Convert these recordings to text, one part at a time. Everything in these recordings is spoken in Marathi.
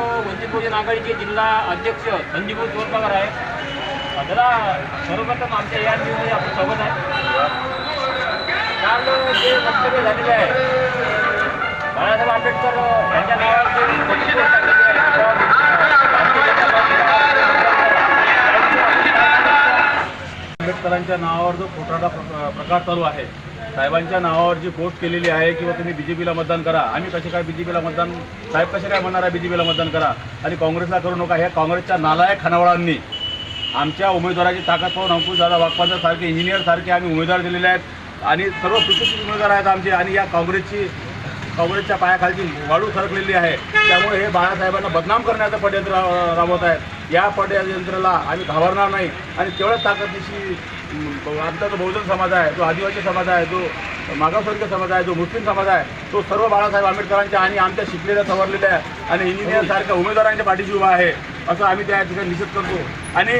वंचित बहुजन आघाडीचे जिल्हा अध्यक्ष संजीव चोरपगार आहे. दादा सर्वप्रथम आमच्या या न्यूजमध्ये आपलं स्वागत आहे. काल जे वक्तव्य झालेले आहे. बाळासाहेब आंबेडकर यांच्या नावावर साहेबांच्या नावावर जो खोटारडा प्र- प्रकार चालू आहे साहेबांच्या नावावर जी पोस्ट केलेली आहे किंवा तुम्ही बीजेपीला मतदान करा आम्ही कसे काय बीजेपीला मतदान साहेब कसे काय म्हणणार आहे बीजेपीला मतदान करा आणि काँग्रेसला करू नका ह्या काँग्रेसच्या नालायक खानावळांनी आमच्या उमेदवाराची ताकद पाहून अंकुश दादा वाघपांजर सारखे इंजिनियर सारखे आम्ही उमेदवार दिलेले आहेत आणि सर्व सुशिक्षित उमेदवार आहेत आमचे आणि या काँग्रेसची काँग्रेसच्या पायाखालची वाळू सरकलेली आहे. त्यामुळे हे बाळासाहेबांना बदनाम करण्याचं पडयंत्र रा- राबवत आहेत. या पडयंत्राला आम्ही घाबरणार नाही. आणि तेवढ्याच ताकदीशी आमचा जो बहुजन समाज आहे जो आदिवासी समाज आहे जो मागासवर्गीय समाज आहे जो मुस्लिम समाज आहे तो सर्व बाळासाहेब आंबेडकरांच्या आणि आमच्या शिकलेल्या सवरलेल्या आणि इंजिनियरसारख्या उमेदवारांच्या पाठीशी उभा आहे असं आम्ही त्या ठिकाणी निषेध करतो. आणि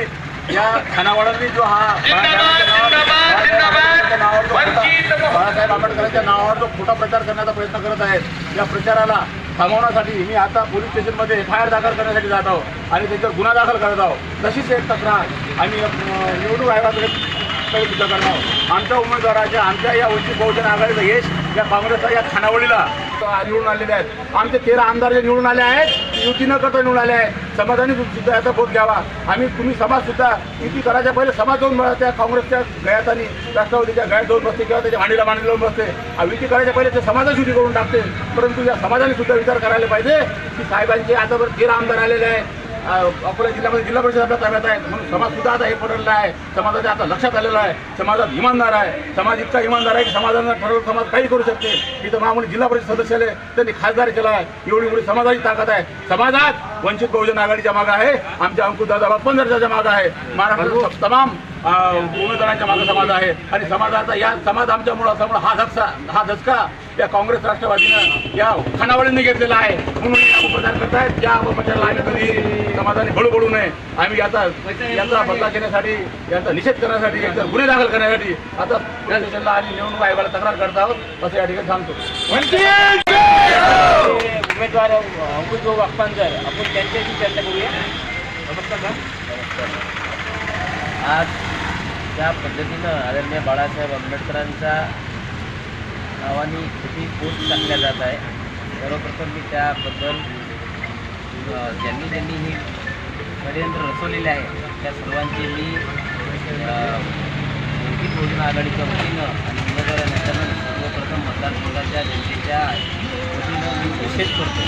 या खानावळांनी जो हा बाळासाहेब आंबेडकरांच्या नावावर जो बाळासाहेब आंबेडकरांच्या नावावर जो खोटा प्रचार करण्याचा प्रयत्न करत आहेत या प्रचाराला थांबवण्यासाठी मी आता पोलीस स्टेशनमध्ये एफ आय आर दाखल करण्यासाठी जात आहोत आणि त्याच्यावर गुन्हा दाखल करत आहोत. तशीच एक तक्रार आम्ही निवडणूक आयोगाकडे कडे सुद्धा करणार आहोत. आमच्या उमेदवाराच्या आमच्या या वंचित बहुजन आघाडीचं यश या काँग्रेसच्या या खानावळीला निवडून आलेले आहेत. आमचे तेरा आमदार जे निवडून आले आहेत युतीनं करता निवडून आले आहेत. समाजाने सुद्धा याचा बोध घ्यावा. आम्ही तुम्ही समाज सुद्धा युती करायच्या पहिले समाज जाऊन बघा, त्या काँग्रेसच्या गळ्यात आणि राष्ट्रवादीच्या गळ्यात जाऊन बसते किंवा त्याच्या भांडीला मांडी लावून बसते. आ, युती करायच्या पहिले ते समाजाची युती करून टाकते. परंतु या समाजाने सुद्धा विचार करायला पाहिजे की साहेबांचे आतापर्यंत तेरा आमदार आलेले आहेत. अकोला जिल्ह्यामध्ये जिल्हा परिषद आपल्या ताब्यात आहेत. म्हणून समाज सुद्धा आता हे पडलेला आहे. समाजाच्या आता लक्षात आलेलं आहे. समाजात इमानदार आहे. समाज इतका इमानदार आहे की समाजानं ठरवलं समाज काही करू शकते. इथं महामुली जिल्हा परिषद सदस्य आले त्यांनी खासदार केला आहे. एवढी एवढी समाजाची ताकद आहे. समाजात वंचित बहुजन आघाडीच्या मागं आहे. आमच्या अंकुश दादा पंधराच्या मागं आहे. महाराष्ट्रातील तमाम उमेदवारांच्या मागं समाज आहे. आणि समाजाचा या समाज आमच्यामुळं समोर हा धक्का हा धचका या काँग्रेस राष्ट्रवादीनं या खानावळींनी घेतलेला आहे. म्हणून अपप्रचार करतायत. या अपप्रचाराला आम्ही कधी समाजाने बळू पडू नये. आम्ही याचा याचा बदला घेण्यासाठी याचा निषेध करण्यासाठी याचा गुन्हे दाखल करण्यासाठी आता पोलीस स्टेशनला आणि निवडणूक आयोगाला तक्रार करत आहोत. असं या ठिकाणी सांगतो. ते उमेदवार अंकुश भाऊ वाघपांजर आपण त्यांच्याशी चर्चा करूया. नमस्कार आज ज्या पद्धतीनं आदरणीय बाळासाहेब आंबेडकरांच्या नावाने किती पोस्ट टाकल्या जात आहे. सर्वप्रथम मी त्याबद्दल ज्यांनी ज्यांनी ही षडयंत्र रचवलेले आहे त्या सर्वांचे मी वंचित बहुजन आघाडीच्या वतीनं आणि उमेदवार नसताना सर्वप्रथम मतदारसंघाच्या जनतेच्या वतीनं मी निषेध करतो.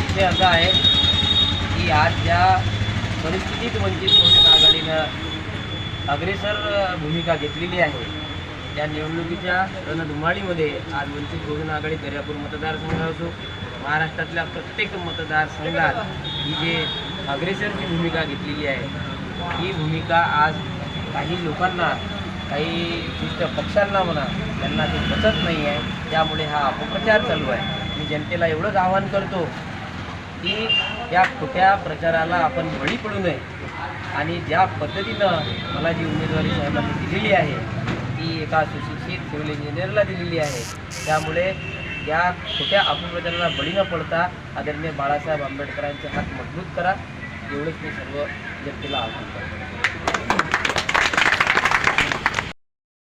विषय असा आहे की आज ज्या परिस्थितीत वंचित बहुजन आघाडीनं अग्रेसर भूमिका घेतलेली आहे. त्या निवडणुकीच्या रणधुमाळीमध्ये आज वंचित बहुजन आघाडी दर्यापूर मतदारसंघ असो महाराष्ट्रातल्या प्रत्येक मतदारसंघात ही जे अग्रेसरची भूमिका घेतलेली आहे ही भूमिका आज काही लोकांना काही विशिष्ट पक्षांना म्हणा त्यांना ते पचत नाही आहे त्यामुळे हा अपप्रचार चालू आहे. मी जनतेला एवढंच आवाहन करतो की या खोट्या प्रचाराला आपण बळी पडू नये. आणि ज्या पद्धतीनं मला जी उमेदवारी साहेबांनी दिलेली आहे ती एका सुशिक्षित सिव्हिल इंजिनियरला दिलेली आहे. त्यामुळे या खोट्या अपप्रचाराला बळी न पडता आदरणीय बाळासाहेब आंबेडकरांचे हात मजबूत करा. एवढंच मी सर्व जनतेला आवाहन करतो.